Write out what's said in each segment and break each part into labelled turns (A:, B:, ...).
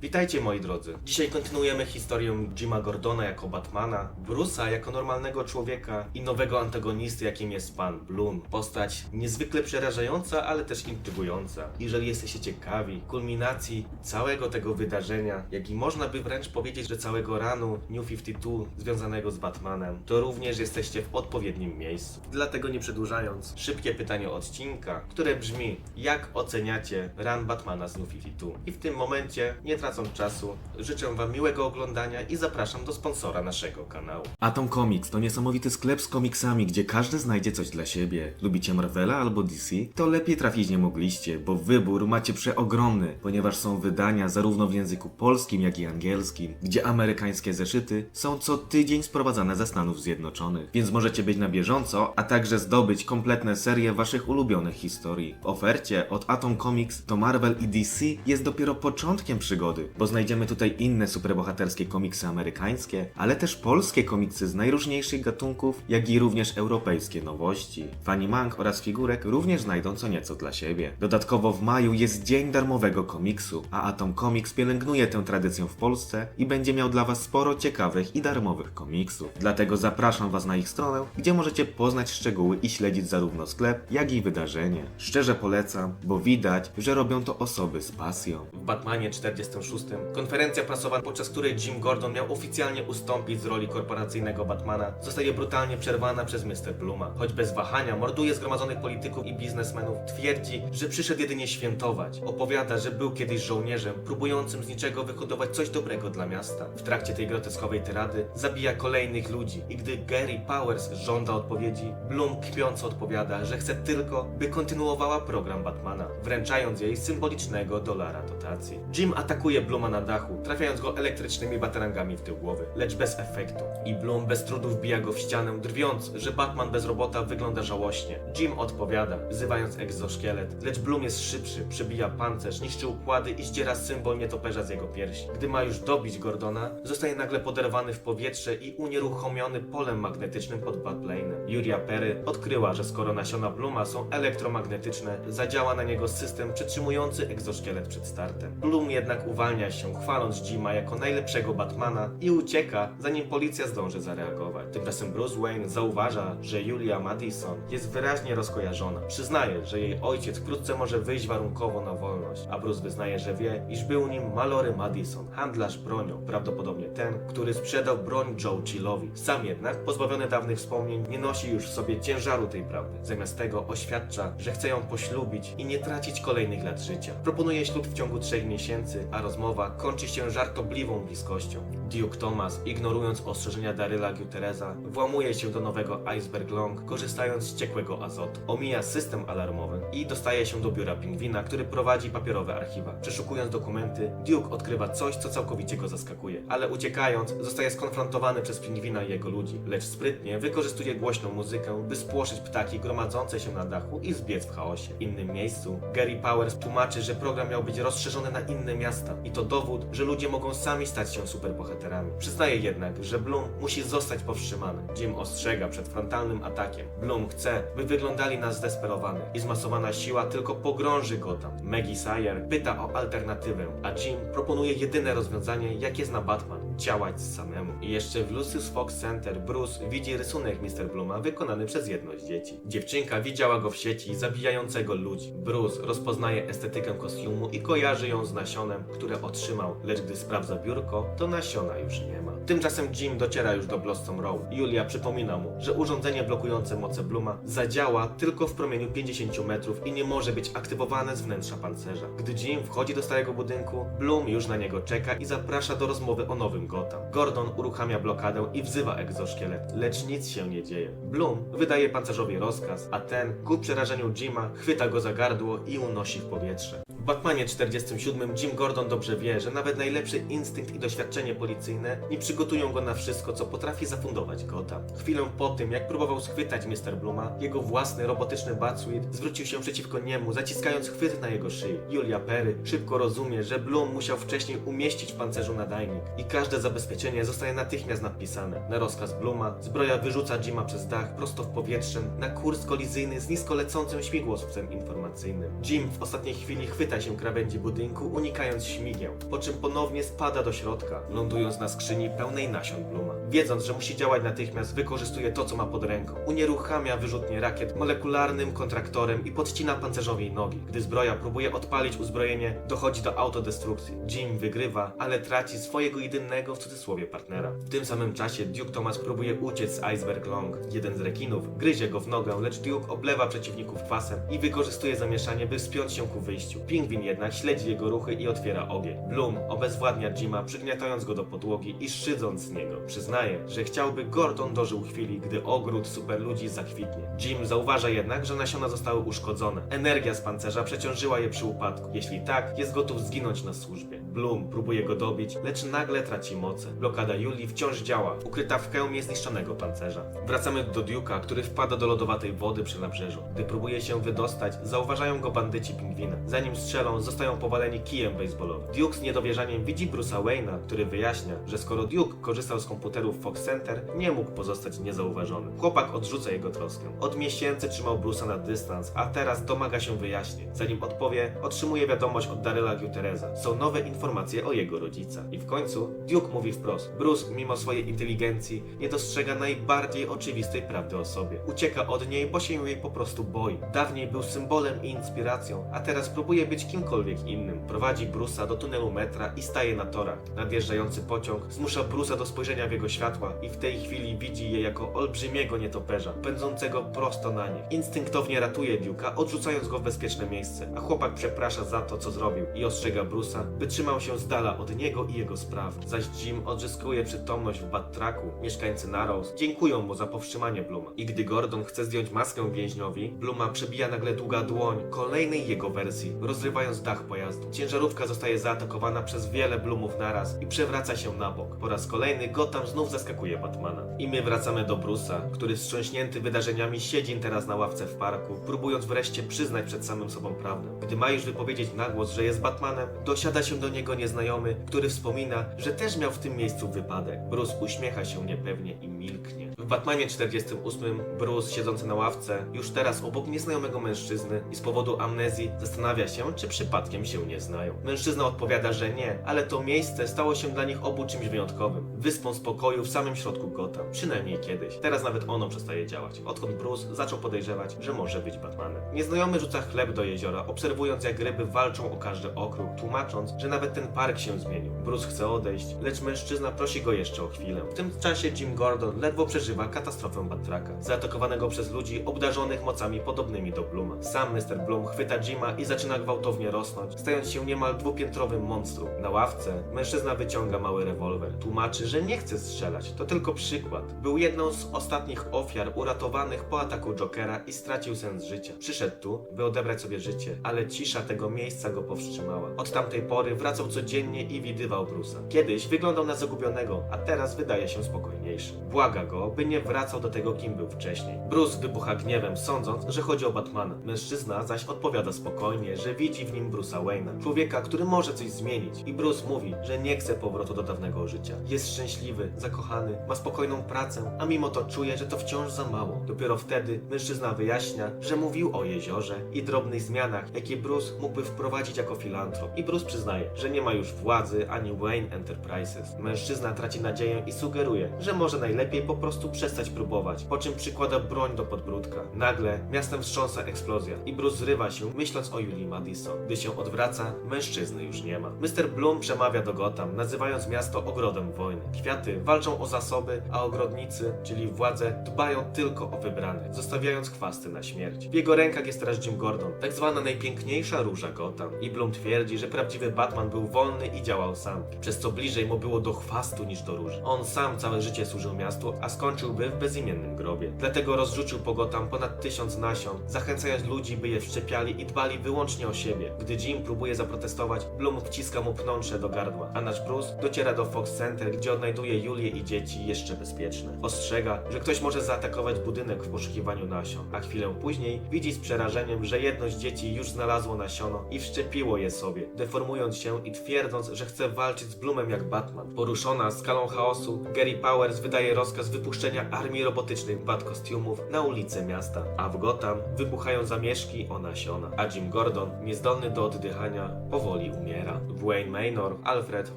A: Witajcie moi drodzy. Dzisiaj kontynuujemy historię Jima Gordona jako Batmana, Bruce'a jako normalnego człowieka i nowego antagonisty jakim jest pan Bloom. Postać niezwykle przerażająca, ale też intrygująca. Jeżeli jesteście ciekawi kulminacji całego tego wydarzenia, jak i można by wręcz powiedzieć, że całego ranu New 52 związanego z Batmanem, to również jesteście w odpowiednim miejscu. Dlatego nie przedłużając, szybkie pytanie odcinka, które brzmi: jak oceniacie run Batmana z New 52? I w tym momencie, nie tracąc czasu, życzę Wam miłego oglądania i zapraszam do sponsora naszego kanału.
B: Atom Comics to niesamowity sklep z komiksami, gdzie każdy znajdzie coś dla siebie. Lubicie Marvela albo DC? To lepiej trafić nie mogliście, bo wybór macie przeogromny, ponieważ są wydania zarówno w języku polskim, jak i angielskim, gdzie amerykańskie zeszyty są co tydzień sprowadzane ze Stanów Zjednoczonych. Więc możecie być na bieżąco, a także zdobyć kompletne serie waszych ulubionych historii. W ofercie od Atom Comics to Marvel i DC jest dopiero początkiem przygody, bo znajdziemy tutaj inne superbohaterskie komiksy amerykańskie, ale też polskie komiksy z najróżniejszych gatunków, jak i również europejskie nowości. Fani mang oraz figurek również znajdą co nieco dla siebie. Dodatkowo w maju jest Dzień Darmowego Komiksu, a Atom Comics pielęgnuje tę tradycję w Polsce i będzie miał dla Was sporo ciekawych i darmowych komiksów. Dlatego zapraszam Was na ich stronę, gdzie możecie poznać szczegóły i śledzić zarówno sklep, jak i wydarzenie. Szczerze polecam, bo widać, że robią to osoby z pasją.
A: W Batmanie 46 konferencja prasowa, podczas której Jim Gordon miał oficjalnie ustąpić z roli korporacyjnego Batmana, zostaje brutalnie przerwana przez Mr. Bluma. Choć bez wahania morduje zgromadzonych polityków i biznesmenów, twierdzi, że przyszedł jedynie świętować. Opowiada, że był kiedyś żołnierzem, próbującym z niczego wyhodować coś dobrego dla miasta. W trakcie tej groteskowej tyrady zabija kolejnych ludzi i gdy Gary Powers żąda odpowiedzi, Bloom kpiąco odpowiada, że chce tylko, by kontynuowała program Batmana, wręczając jej symbolicznego dolara dotacji. Jim atakuje Blooma na dachu, trafiając go elektrycznymi batarangami w tył głowy, lecz bez efektu. I Bloom bez trudu wbija go w ścianę, drwiąc, że Batman bez robota wygląda żałośnie. Jim odpowiada, wzywając egzoszkielet, lecz Bloom jest szybszy, przebija pancerz, niszczy układy i zdziera symbol nietoperza z jego piersi. Gdy ma już dobić Gordona, zostaje nagle poderwany w powietrze i unieruchomiony polem magnetycznym pod Batplane'em. Julia Perry odkryła, że skoro nasiona Bluma są elektromagnetyczne, zadziała na niego system przytrzymujący egzoszkielet przed startem. Bloom jednak uwalnia się, chwaląc Jima jako najlepszego Batmana i ucieka, zanim policja zdąży zareagować. Tymczasem Bruce Wayne zauważa, że Julia Madison jest wyraźnie rozkojarzona. Przyznaje, że jej ojciec wkrótce może wyjść warunkowo na wolność, a Bruce wyznaje, że wie, iż był nim Mallory Madison, handlarz bronią, prawdopodobnie ten, który sprzedał broń Joe Chillowi. Sam jednak, pozbawiony dawnych wspomnień, nie nosi już w sobie ciężaru tej prawdy. Zamiast tego oświadcza, że chce ją poślubić i nie tracić kolejnych lat życia. Proponuje ślub w ciągu trzech miesięcy, a rozmowa kończy się żartobliwą bliskością. Duke Thomas, ignorując ostrzeżenia Daryla Guterreza, włamuje się do nowego Iceberg Long, korzystając z ciekłego azotu. Omija system alarmowy i dostaje się do biura pingwina, który prowadzi papierowe archiwa. Przeszukując dokumenty, Duke odkrywa coś, co całkowicie go zaskakuje. Ale uciekając, zostaje skonfrontowany przez pingwina i jego ludzi, lecz sprytnie wykorzystuje głośną muzykę, by spłoszyć ptaki gromadzące się na dachu i zbiec w chaosie. W innym miejscu, Gary Powers tłumaczy, że program miał być rozszerzony na inne miasta i to dowód, że ludzie mogą sami stać się superbohaterami. Przyznaje jednak, że Bloom musi zostać powstrzymany. Jim ostrzega przed frontalnym atakiem. Bloom chce, by wyglądali na zdesperowanych i zmasowana siła tylko pogrąży Gotham. Maggie Sayer pyta o alternatywę, a Jim proponuje jedyne rozwiązanie, jakie zna Batman działać samemu. I jeszcze w Lucius Fox Center Bruce widzi rysunek Mr. Bluma wykonany przez jedno z dzieci. Dziewczynka widziała go w sieci zabijającego ludzi. Bruce rozpoznaje estetykę kostiumu i kojarzy ją z nasionem, które otrzymał, lecz gdy sprawdza biurko, to nasiona już nie ma. Tymczasem Jim dociera już do Blossom Row. Julia przypomina mu, że urządzenie blokujące moce Bluma zadziała tylko w promieniu 50 metrów i nie może być aktywowane z wnętrza pancerza. Gdy Jim wchodzi do starego budynku, Bloom już na niego czeka i zaprasza do rozmowy o nowym Gotham. Gordon uruchamia blokadę i wzywa egzoszkielet, lecz nic się nie dzieje. Bloom wydaje pancerzowi rozkaz, a ten, ku przerażeniu Jima, chwyta go za gardło i unosi w powietrze. W Batmanie 47 Jim Gordon dobrze wie, że nawet najlepszy instynkt i doświadczenie policyjne nie przygotują go na wszystko, co potrafi zafundować Gotham. Chwilę po tym, jak próbował schwytać Mr. Bluma, jego własny robotyczny Batsuit zwrócił się przeciwko niemu, zaciskając chwyt na jego szyi. Julia Perry szybko rozumie, że Bloom musiał wcześniej umieścić w pancerzu nadajnik i każde zabezpieczenie zostaje natychmiast napisane. Na rozkaz Bluma zbroja wyrzuca Jima przez dach prosto w powietrze na kurs kolizyjny z nisko lecącym śmigłowcem informacyjnym. Jim w ostatniej chwili chwyta się krawędzi budynku, unikając śmigieł, po czym ponownie spada do środka, lądując na skrzyni pełnej nasion Bluma. Wiedząc, że musi działać natychmiast, wykorzystuje to, co ma pod ręką. Unieruchamia wyrzutnie rakiet molekularnym kontraktorem i podcina pancerzowi nogi. Gdy zbroja próbuje odpalić uzbrojenie, dochodzi do autodestrukcji. Jim wygrywa, ale traci swojego jedynego w cudzysłowie partnera. W tym samym czasie Duke Thomas próbuje uciec z Iceberg Long. Jeden z rekinów gryzie go w nogę, lecz Duke oblewa przeciwników kwasem i wykorzystuje zamieszanie, by wspiąć się ku wyjściu. Pingwin jednak śledzi jego ruchy i otwiera ogień. Bloom obezwładnia Jima, przygniatając go do podłogi i szydząc z niego. Przyznaje, że chciałby Gordon dożył chwili, gdy ogród superludzi zakwitnie. Jim zauważa jednak, że nasiona zostały uszkodzone. Energia z pancerza przeciążyła je przy upadku. Jeśli tak, jest gotów zginąć na służbie. Bloom próbuje go dobić, lecz nagle traci moce. Blokada Julii wciąż działa, ukryta w hełmie zniszczonego pancerza. Wracamy do Duke'a, który wpada do lodowatej wody przy nabrzeżu. Gdy próbuje się wydostać, zauważają go bandyci pingwina. Zanim strzelą, zostają powaleni kijem baseballowym. Duke z niedowierzaniem widzi Bruce'a Wayne'a, który wyjaśnia, że skoro Duke korzystał z komputerów Fox Center, nie mógł pozostać niezauważony. Chłopak odrzuca jego troskę. Od miesięcy trzymał Bruce'a na dystans, a teraz domaga się wyjaśnień. Zanim odpowie, otrzymuje wiadomość od Daryla Guterreza. Są nowe informacje o jego rodzicach. I w końcu Duke mówi wprost. Bruce, mimo swojej inteligencji, nie dostrzega najbardziej oczywistej prawdy o sobie. Ucieka od niej, bo się jej po prostu boi. Dawniej był symbolem i inspiracją, a teraz próbuje być kimkolwiek innym. Prowadzi Bruce'a do tunelu metra i staje na torach. Nadjeżdżający pociąg zmusza Bruce'a do spojrzenia w jego światła i w tej chwili widzi je jako olbrzymiego nietoperza, pędzącego prosto na nie. Instynktownie ratuje Duke'a, odrzucając go w bezpieczne miejsce, a chłopak przeprasza za to, co zrobił i ostrzega Bruce'a, by trzymał się z dala od niego i jego spraw. Zaś Jim odzyskuje przytomność w Battraku. Mieszkańcy Narrows dziękują mu za powstrzymanie Bluma. I gdy Gordon chce zdjąć maskę więźniowi, Bluma przebija nagle długa dłoń kolejnej jego wersji, rozrywając dach pojazdu. Ciężarówka zostaje zaatakowana przez wiele Blumów naraz i przewraca się na bok. Po raz kolejny Gotham znów zaskakuje Batmana. I my wracamy do Bruce'a, który wstrząśnięty wydarzeniami siedzi teraz na ławce w parku, próbując wreszcie przyznać przed samym sobą prawdę. Gdy ma już wypowiedzieć na głos, że jest Batmanem, dosiada się do niego nieznajomy, który wspomina, że też miał w tym miejscu wypadek. Bruce uśmiecha się niepewnie i milknie. W Batmanie 48 Bruce, siedzący na ławce, już teraz obok nieznajomego mężczyzny i z powodu amnezji zastanawia się, czy przypadkiem się nie znają. Mężczyzna odpowiada, że nie, ale to miejsce stało się dla nich obu czymś wyjątkowym. Wyspą spokoju w samym środku Gotham. Przynajmniej kiedyś. Teraz nawet ono przestaje działać, odkąd Bruce zaczął podejrzewać, że może być Batmanem. Nieznajomy rzuca chleb do jeziora, obserwując jak ryby walczą o każdy okrug, tłumacząc, że nawet ten park się zmienił. Bruce chce odejść, lecz mężczyzna prosi go jeszcze o chwilę. W tym czasie Jim Gordon ledwo przeżywa katastrofę Battraka, zaatakowanego przez ludzi obdarzonych mocami podobnymi do Bluma. Sam Mr. Bloom chwyta Jima i zaczyna gwałtownie rosnąć, stając się niemal dwupiętrowym monstrum. Na ławce mężczyzna wyciąga mały rewolwer. Tłumaczy, że nie chce strzelać, to tylko przykład. Był jedną z ostatnich ofiar uratowanych po ataku Jokera i stracił sens życia. Przyszedł tu, by odebrać sobie życie, ale cisza tego miejsca go powstrzymała. Od tamtej pory wracał codziennie i widywał Bruce'a. Kiedyś wyglądał na zagubionego, a teraz wydaje się spokojniejszy. Błaga go, by nie wracał do tego, kim był wcześniej. Bruce wybucha gniewem, sądząc, że chodzi o Batmana. Mężczyzna zaś odpowiada spokojnie, że widzi w nim Bruce'a Wayne'a, człowieka, który może coś zmienić. I Bruce mówi, że nie chce powrotu do dawnego życia. Jest szczęśliwy, zakochany, ma spokojną pracę, a mimo to czuje, że to wciąż za mało. Dopiero wtedy mężczyzna wyjaśnia, że mówił o jeziorze i drobnych zmianach, jakie Bruce mógłby wprowadzić jako filantrop. I Bruce przyznaje, że nie ma już władzy ani Wayne Enterprises. Mężczyzna traci nadzieję i sugeruje, że może najlepiej po prostu przestać próbować, po czym przykłada broń do podbródka. Nagle miastem wstrząsa eksplozja i Bruce zrywa się, myśląc o Julie Madison. Gdy się odwraca, mężczyzny już nie ma. Mr. Bloom przemawia do Gotham, nazywając miasto ogrodem wojny. Kwiaty walczą o zasoby, a ogrodnicy, czyli władze, dbają tylko o wybranych, zostawiając chwasty na śmierć. W jego rękach jest teraz Jim Gordon, tak zwana najpiękniejsza róża Gotham. I Bloom twierdzi, że prawdziwy Batman był wolny i działał sam, przez co bliżej mu było do chwastu niż do róży. On sam całe życie służył miastu, a skończyłby w bezimiennym grobie. Dlatego rozrzucił po Gotham ponad tysiąc nasion, zachęcając ludzi, by je wszczepiali i dbali wyłącznie o siebie. Gdy Jim próbuje zaprotestować, Bloom wciska mu pnącze do gardła, a nasz Bruce dociera do Fox Center, gdzie odnajduje Julię i dzieci jeszcze bezpieczne. Ostrzega, że ktoś może zaatakować budynek w poszukiwaniu nasion, a chwilę później widzi z przerażeniem, że jedno z dzieci już znalazło nasiono i wszczepiło je sobie, deformując się i twierdząc, że chce walczyć z Bloomem jak Batman. Poruszona skalą chaosu, Gary Powers wydaje rozkaz wypuszczenia wchodzenia armii robotycznych bat kostiumów na ulice miasta, a w Gotham wybuchają zamieszki o nasiona, a Jim Gordon, niezdolny do oddychania, powoli umiera. Wayne Manor, Alfred,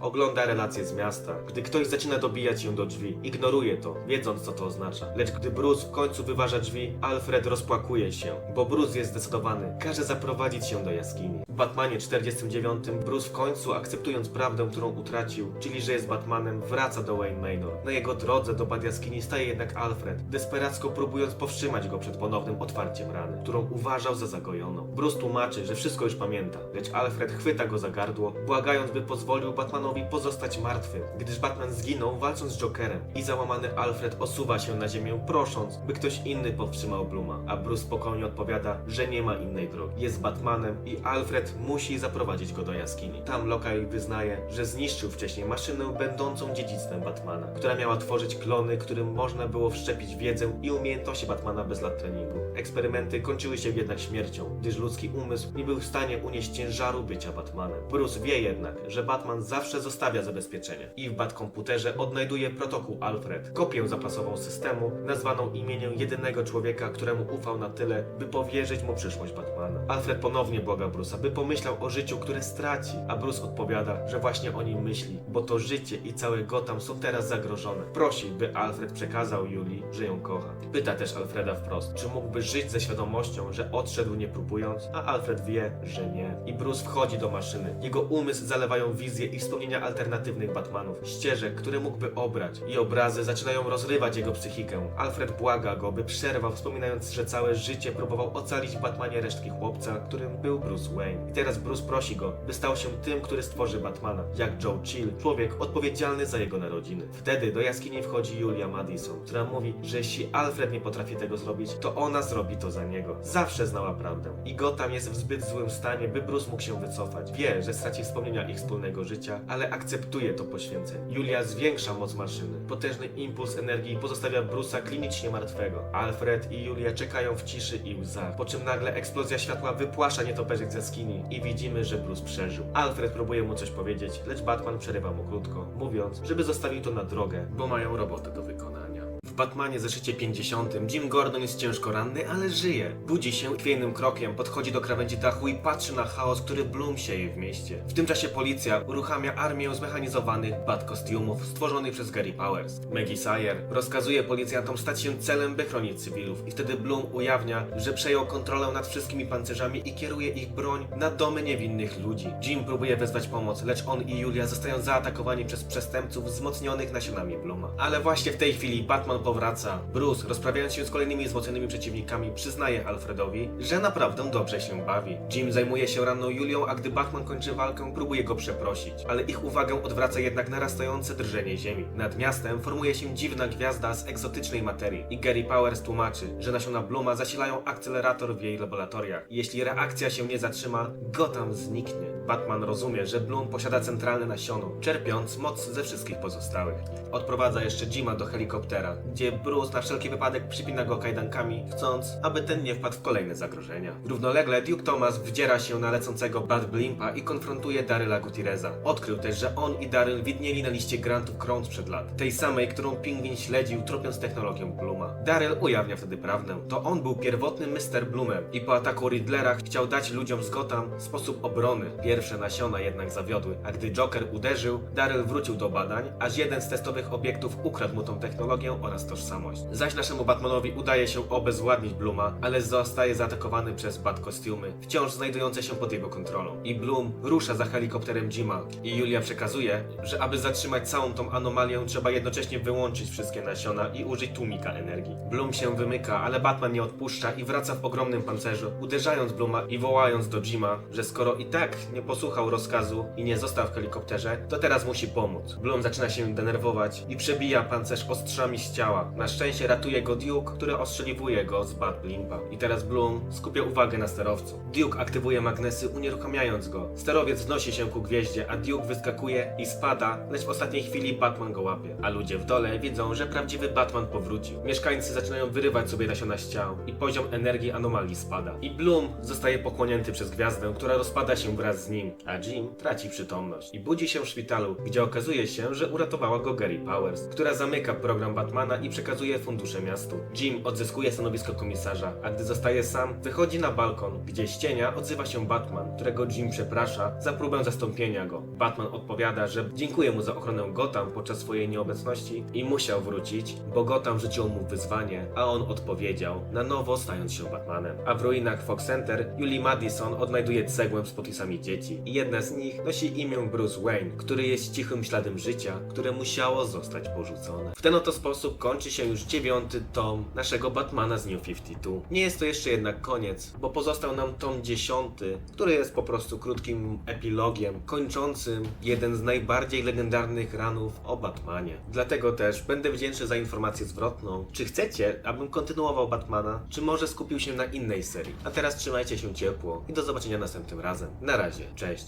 A: ogląda relacje z miasta. Gdy ktoś zaczyna dobijać się do drzwi, ignoruje to, wiedząc co to oznacza. Lecz gdy Bruce w końcu wyważa drzwi, Alfred rozpłakuje się, bo Bruce jest zdecydowany, każe zaprowadzić się do jaskini. Batmanie 49 Bruce w końcu, akceptując prawdę, którą utracił, czyli że jest Batmanem, wraca do Wayne Manor. Na jego drodze do bad jaskini staje jednak Alfred, desperacko próbując powstrzymać go przed ponownym otwarciem rany, którą uważał za zagojoną. Bruce tłumaczy, że wszystko już pamięta, lecz Alfred chwyta go za gardło, błagając, by pozwolił Batmanowi pozostać martwym, gdyż Batman zginął walcząc z Jokerem i załamany Alfred osuwa się na ziemię, prosząc, by ktoś inny powstrzymał Bluma, a Bruce spokojnie odpowiada, że nie ma innej drogi. Jest Batmanem i Alfred musi zaprowadzić go do jaskini. Tam Lokaj wyznaje, że zniszczył wcześniej maszynę będącą dziedzictwem Batmana, która miała tworzyć klony, którym można było wszczepić wiedzę i umiejętności Batmana bez lat treningu. Eksperymenty kończyły się jednak śmiercią, gdyż ludzki umysł nie był w stanie unieść ciężaru bycia Batmanem. Bruce wie jednak, że Batman zawsze zostawia zabezpieczenie i w Batkomputerze odnajduje protokół Alfred, kopię zapasową systemu, nazwaną imieniem jedynego człowieka, któremu ufał na tyle, by powierzyć mu przyszłość Batmana. Alfred ponownie błaga Bruce'a, by pomyślał o życiu, które straci, a Bruce odpowiada, że właśnie o nim myśli, bo to życie i cały Gotham są teraz zagrożone. Prosi, by Alfred przekazał Julii, że ją kocha. Pyta też Alfreda wprost, czy mógłby żyć ze świadomością, że odszedł nie próbując, a Alfred wie, że nie. I Bruce wchodzi do maszyny. Jego umysł zalewają wizje i wspomnienia alternatywnych Batmanów, ścieżek, które mógłby obrać. I obrazy zaczynają rozrywać jego psychikę. Alfred błaga go, by przerwał, wspominając, że całe życie próbował ocalić Batmanie resztki chłopca, którym był Bruce Wayne. I teraz Bruce prosi go, by stał się tym, który stworzy Batmana, jak Joe Chill, człowiek odpowiedzialny za jego narodziny. Wtedy do jaskini wchodzi Julia Madison, która mówi, że jeśli Alfred nie potrafi tego zrobić, to ona zrobi to za niego. Zawsze znała prawdę. I Gotham jest w zbyt złym stanie, by Bruce mógł się wycofać. Wie, że straci wspomnienia ich wspólnego życia, ale akceptuje to poświęcenie. Julia zwiększa moc maszyny. Potężny impuls energii pozostawia Bruce'a klinicznie martwego. Alfred i Julia czekają w ciszy i łzach, po czym nagle eksplozja światła wypłasza nietoperzyk z jaskini i widzimy, że Bruce przeżył. Alfred próbuje mu coś powiedzieć, lecz Batman przerywa mu krótko, mówiąc, żeby zostawił to na drogę, bo mają robotę do wykonania. Batmanie zeszycie 50 Jim Gordon jest ciężko ranny, ale żyje. Budzi się chwiejnym krokiem, podchodzi do krawędzi dachu i patrzy na chaos, który Bloom sieje w mieście. W tym czasie policja uruchamia armię zmechanizowanych bat kostiumów stworzonych przez Gary Powers. Maggie Sayer rozkazuje policjantom stać się celem, by chronić cywilów i wtedy Bloom ujawnia, że przejął kontrolę nad wszystkimi pancerzami i kieruje ich broń na domy niewinnych ludzi. Jim próbuje wezwać pomoc, lecz on i Julia zostają zaatakowani przez przestępców wzmocnionych nasionami Bluma. Ale właśnie w tej chwili Batman powraca. Bruce, rozprawiając się z kolejnymi wzmocnionymi przeciwnikami, przyznaje Alfredowi, że naprawdę dobrze się bawi. Jim zajmuje się ranną Julią, a gdy Batman kończy walkę, próbuje go przeprosić. Ale ich uwagę odwraca jednak narastające drżenie ziemi. Nad miastem formuje się dziwna gwiazda z egzotycznej materii i Gary Powers tłumaczy, że nasiona Bluma zasilają akcelerator w jej laboratoriach. Jeśli reakcja się nie zatrzyma, Gotham zniknie. Batman rozumie, że Bloom posiada centralne nasiono, czerpiąc moc ze wszystkich pozostałych. Odprowadza jeszcze Jima do helikoptera, gdzie Bruce na wszelki wypadek przypina go kajdankami, chcąc, aby ten nie wpadł w kolejne zagrożenia. Równolegle Duke Thomas wdziera się na lecącego Bad Blimpa i konfrontuje Daryla Gutierreza. Odkrył też, że on i Daryl widnieli na liście grantów Crown sprzed lat, tej samej, którą Pingwin śledził, tropiąc technologię Bluma. Daryl ujawnia wtedy prawdę. To on był pierwotnym Mr. Bloomem i po ataku Riddlera chciał dać ludziom z Gotham sposób obrony. Pierwsze nasiona jednak zawiodły, a gdy Joker uderzył, Daryl wrócił do badań, aż jeden z testowych obiektów ukradł mu tą technologię oraz tożsamość. Zaś naszemu Batmanowi udaje się obezwładnić Bluma, ale zostaje zaatakowany przez Bat kostiumy, wciąż znajdujące się pod jego kontrolą. I Bloom rusza za helikopterem Jima i Julia przekazuje, że aby zatrzymać całą tą anomalię trzeba jednocześnie wyłączyć wszystkie nasiona i użyć tłumika energii. Bloom się wymyka, ale Batman nie odpuszcza i wraca w ogromnym pancerzu, uderzając Bluma i wołając do Jima, że skoro i tak nie posłuchał rozkazu i nie został w helikopterze, to teraz musi pomóc. Bloom zaczyna się denerwować i przebija pancerz ostrzami z ciała. Na szczęście ratuje go Duke, który ostrzeliwuje go z Bat Blimpa. I teraz Bloom skupia uwagę na sterowcu. Duke aktywuje magnesy, unieruchamiając go. Sterowiec wznosi się ku gwieździe, a Duke wyskakuje i spada, lecz w ostatniej chwili Batman go łapie. A ludzie w dole widzą, że prawdziwy Batman powrócił. Mieszkańcy zaczynają wyrywać sobie nasiona z ciał i poziom energii anomalii spada. I Bloom zostaje pochłonięty przez gwiazdę, która rozpada się wraz z nim, a Jim traci przytomność i budzi się w szpitalu, gdzie okazuje się, że uratowała go Gary Powers, która zamyka program Batmana i przekazuje fundusze miastu. Jim odzyskuje stanowisko komisarza, a gdy zostaje sam, wychodzi na balkon, gdzie z cienia odzywa się Batman, którego Jim przeprasza za próbę zastąpienia go. Batman odpowiada, że dziękuję mu za ochronę Gotham podczas swojej nieobecności i musiał wrócić, bo Gotham rzuciło mu wyzwanie, a on odpowiedział, na nowo stając się Batmanem. A w ruinach Fox Center Julie Madison odnajduje cegłę z podpisami dzieci i jedna z nich nosi imię Bruce Wayne, który jest cichym śladem życia, które musiało zostać porzucone. W ten oto sposób kończy się już dziewiąty tom naszego Batmana z New 52. Nie jest to jeszcze jednak koniec, bo pozostał nam tom dziesiąty, który jest po prostu krótkim epilogiem, kończącym jeden z najbardziej legendarnych ranów o Batmanie. Dlatego też będę wdzięczny za informację zwrotną. Czy chcecie, abym kontynuował Batmana, czy może skupił się na innej serii? A teraz trzymajcie się ciepło i do zobaczenia następnym razem. Na razie, cześć.